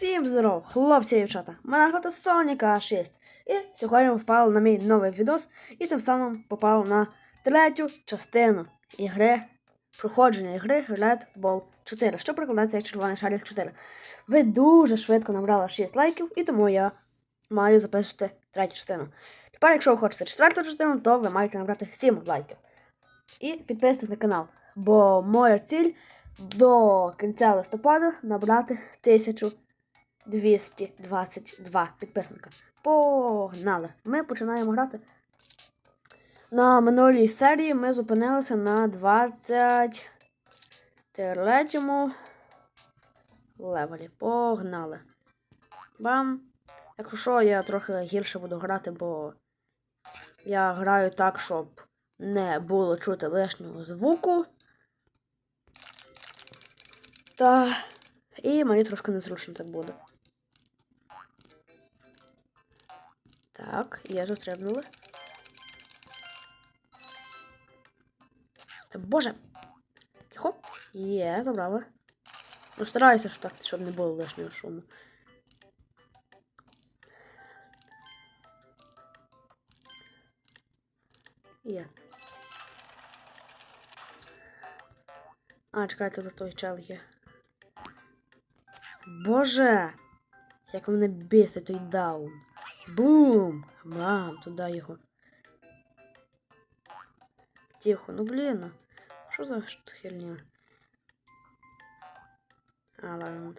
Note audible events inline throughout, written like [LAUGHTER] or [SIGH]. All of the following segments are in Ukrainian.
Всім здоров, хлопці і дівчата! Мене звати Соніка 6. І сьогодні ви впали на мій новий відос і тим самим попав на третю частину ігри проходження ігри Red Ball 4, що прикладається як червоний шарик 4. Ви дуже швидко набрали 6 лайків, і тому я маю записати третю частину. Тепер, якщо ви хочете четверту частину, то ви маєте набрати 7 лайків. І підписуйтесь на канал, бо моя ціль до кінця листопада набрати 1222 підписника. Погнали! Ми починаємо грати. На минулій серії ми зупинилися на 23 левелі. Погнали. Бам! Якщо що, я трохи гірше буду грати, бо я граю так, щоб не було чути лишнього звуку. Та. І мені трошки незручно так буде. Так, є застрибнули. Та боже! Тихо. Є, забрали. Ну, стараюся, так, щоб не було лишнього шуму. Є. А, чекайте, тут той чел є. Боже! Як мене бісить той даун. Бум! Мам, туди його. Тихо, ну блін. Що за ш- херня? А, ладно.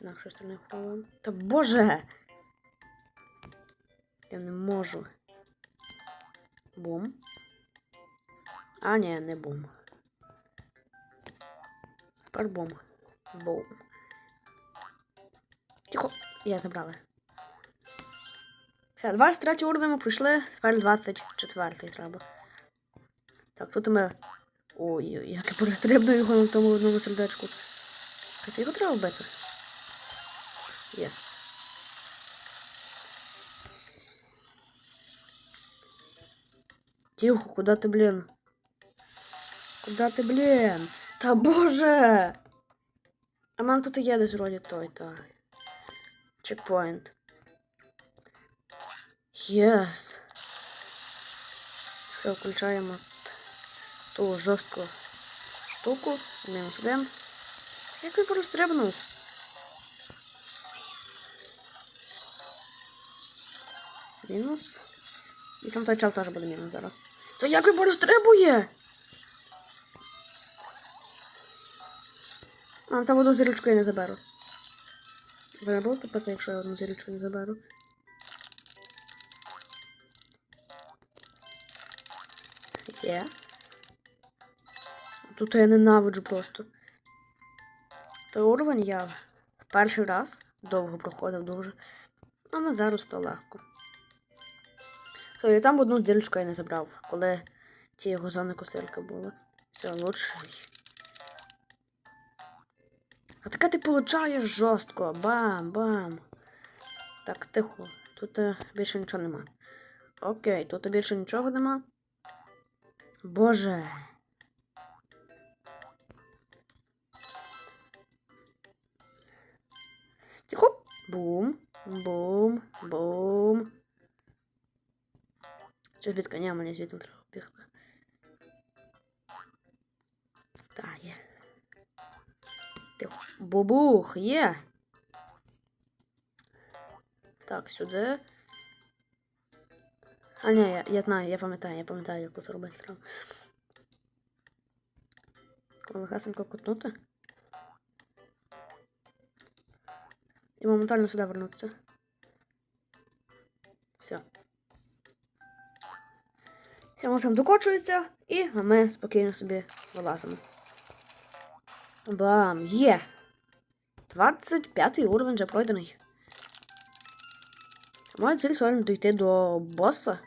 Інакше сторони впало. Та боже! Я не можу. Бум. А, ні, не бум. Тепер бум. Бум. Тихо, я забрала. Все, 23 уровень ми пройшли, тепер 24 треба. Так, тут ми. Ой-ой, як я перестрибну його на тому одному сердечку. Так, його треба вбити. Єс. Тихо, куда ти, блін? Куда ти, блін? Та боже! А мене тут є десь вроді той, так. Чекпоінт. Єс. Все, включаємо ту жорстку штуку. Мінус один. Як він порозстрибнув? Мінус. І там той чел теж буде мінус зараз. Та як він порозстрибує? А, там одну зірочку я не заберу. Ви не будете пити, якщо я одну зірочку не заберу? Є. Тут я ненавиджу просто. Той уровень я перший раз довго проходив дуже. Але зараз то легко. То і там одну дірочку я не забрав, коли ті його зони косильки були. Все, лучший. А таке ти получаєш жорстко. Бам-бам. Так, тихо. Тут е, більше нічого нема. Окей, тут більше нічого нема. Боже. Тихо. Бум. Бум. Бум. Щось від коня мені звідти треба бігти. Так, є. Бубух, є. Так, сюди. А, ні, я, я знаю, я пам'ятаю, я пам'ятаю, як тут робити треба. Легасенько кутнути. І моментально сюди вернутися. Все. Все, воно там докочується, і ми спокійно собі вилазимо. Бам! Є! 25 уровень вже пройдений. Моя ціль сьогодні дійти до боса.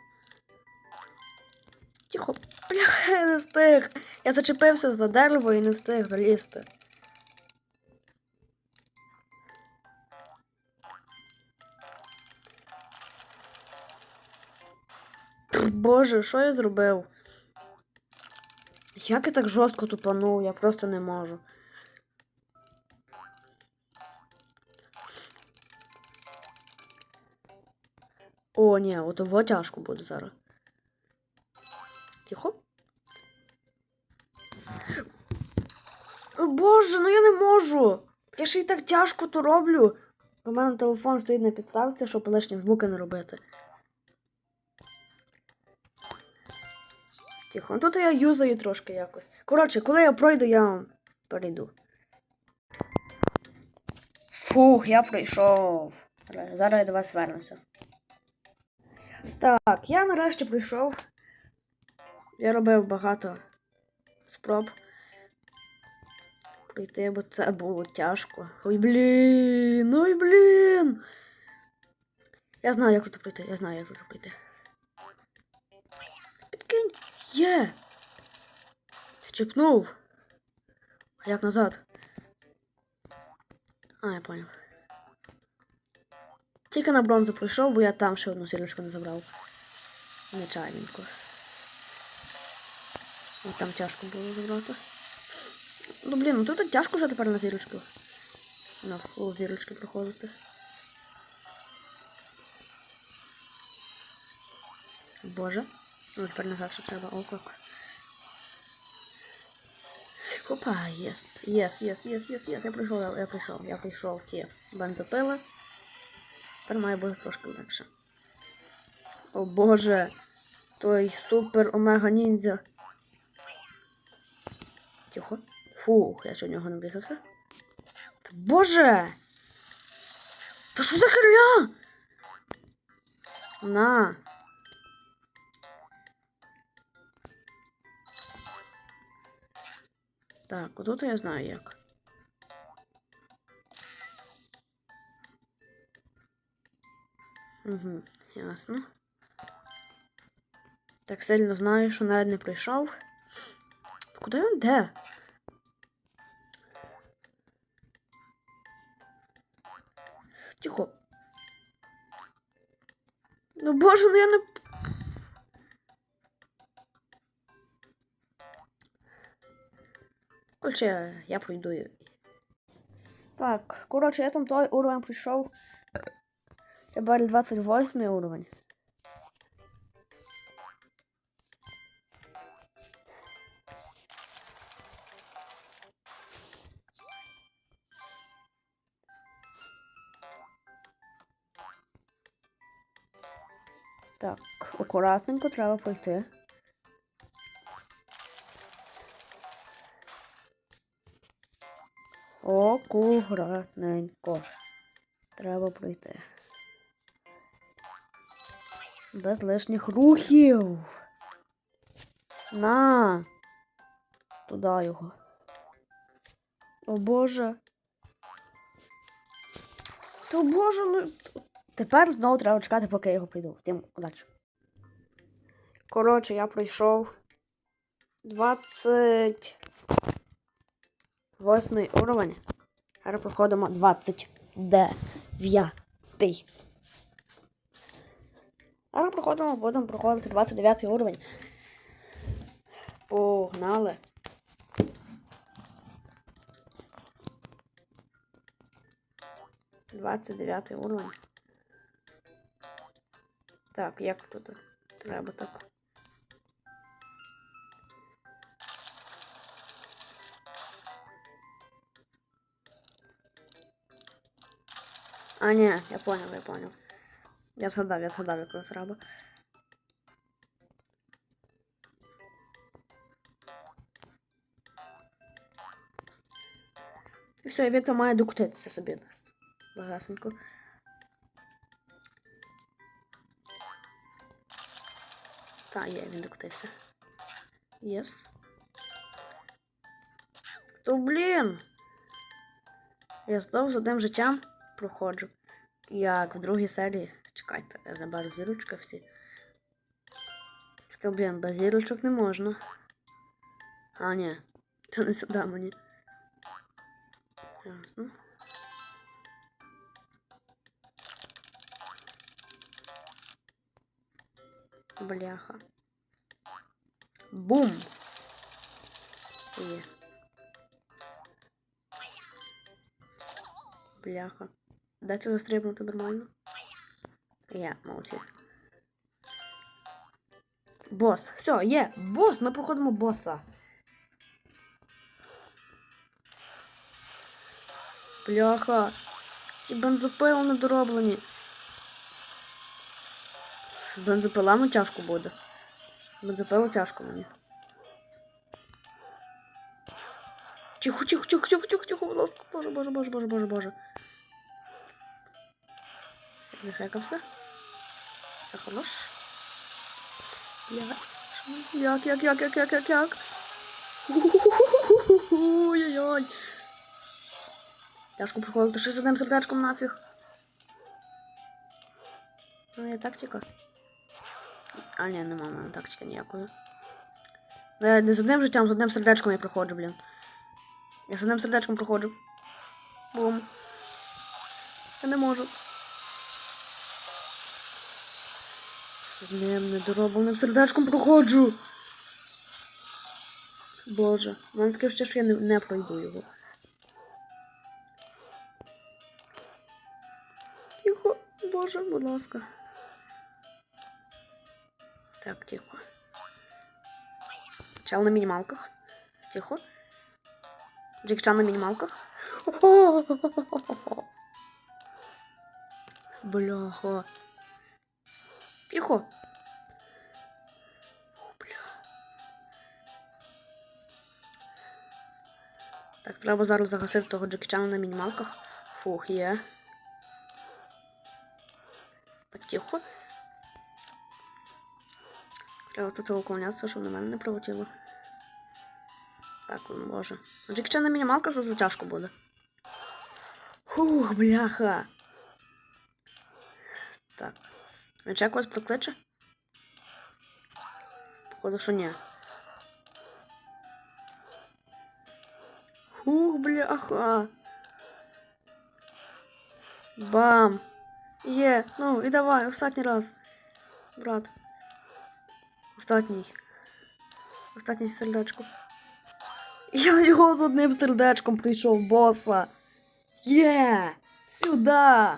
Тихо, бляха, я не встиг. Я зачепився за дерево і не встиг залізти. Боже, що я зробив? Як я так жорстко тупанув, я просто не можу. О, ні, от тяжко буде зараз. Тихо. Боже, ну я не можу. Я ще й так тяжко то роблю. У мене телефон стоїть на підставці, щоб лишні звуки не робити. Тихо, ну тут я юзаю трошки якось. Коротше, коли я пройду, я вам перейду. Фух, я пройшов. Зараз зараз я до вас вернуся. Так, я нарешті прийшов. Я робив багато спроб пройти, бо це було тяжко. Ой, блін, ой, блін. Я знаю, як тут пройти, я знаю, як тут пройти. Підкинь. Є. Чіпнув. А як назад? А, я поняв. Тільки на бронзу прийшов, бо я там ще одну сірочку не забрав. Нечайненько. От там тяжко було забрати. Ну блін, ну тут тяжко вже тепер на зірочку. На фул зірочки проходити. Боже. Ну тепер назад ще треба. О, как. Опа, єс, єс, єс, єс, єс, єс, я прийшов, я прийшов, я прийшов ті бензопили. Тепер має бути трошки легше. О боже, той супер омега ніндзя. Тихо. Фух, я що нього не врізався. Боже! Та що за херня? На. Так, отут я знаю як. Угу, ясно. Так сильно знаю, що навіть не прийшов. Куди він де? Тихо. Ну боже, ну я не. Короче, я пройду. її. Так, коротше, я там той уровень прийшов. Тепер 28 уровень. Так, акуратненько треба пройти. Акуратненько. Треба пройти. Без лишніх рухів. На. Туди його. О боже. То боже, ну. Тепер знову треба чекати, поки я його прийду. Втім, удачі. Коротше, я пройшов 28 уровень. Зараз проходимо 29. Зараз проходимо, будемо проходити 29 уровень. Погнали. Двадцять дев'ятий уровень. Так, як тут треба так. А, ні, я понял, я понял. Я згадав, я згадав, як треба. І все, він там має докутитися собі. Багасенько. Та, є, він докотився. Єс. То блін! Я знов з одним життям проходжу. Як в другій серії. Чекайте, я заберу зірочки всі. То, блін, без зірочок не можна. А, ні. То не сюди мені. Ясно. Бляха. Бум! Є. Бляха. Дайте його стрибнути нормально. Я, молчи. Бос. Все, є. Бос. Ми проходимо боса. Бляха. І бензопили недороблені. З Бензопилами тяжко буде. Бензопилу тяжко мені. Тихо, тихо, тихо, тихо, тихо, тихо, будь ласка. Боже, боже, боже, боже, боже, боже. Захекався. Це хорош. Як, як, як, як, як, як, як. Ой-ой-ой. Тяжко приходити ще з одним сердечком нафіг. Ну, є тактика. А, ні, нема в мене тактики ніякої. Не, не з одним життям, з одним сердечком я проходжу, блін. Я з одним сердечком проходжу. Бум. Я не можу. З одним недоробленим сердечком проходжу. Боже, в мене таке ще, що я не, не пройду його. Тихо, боже, будь ласка. Так, тихо. Чел на мінімалках. Тихо. Джек Чан на мінімалках. [LAUGHS] Бляха. Тихо. Так, треба зараз загасити того Джекі Чана на мінімалках. Фух, є. Так, тихо. Треба тут уклонятися, щоб на мене не прилетіло. Так, ну, може. Джекі Чан на мінімалках то тяжко буде. Фух, бляха. Так. Він ще когось прокличе? Походу, що ні. Фух, бляха. Бам! Є, ну і давай, останній раз. Брат. Останній. Останній сердечко. Я його з одним сердечком прийшов, боса. Є! Сюди!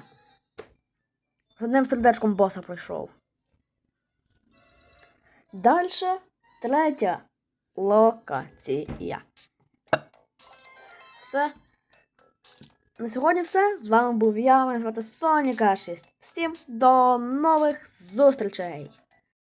З одним сердечком боса пройшов. Дальше третя локація. Все. На сьогодні все. З вами був я, мене звати Соніка 6. Всім до нових зустрічей!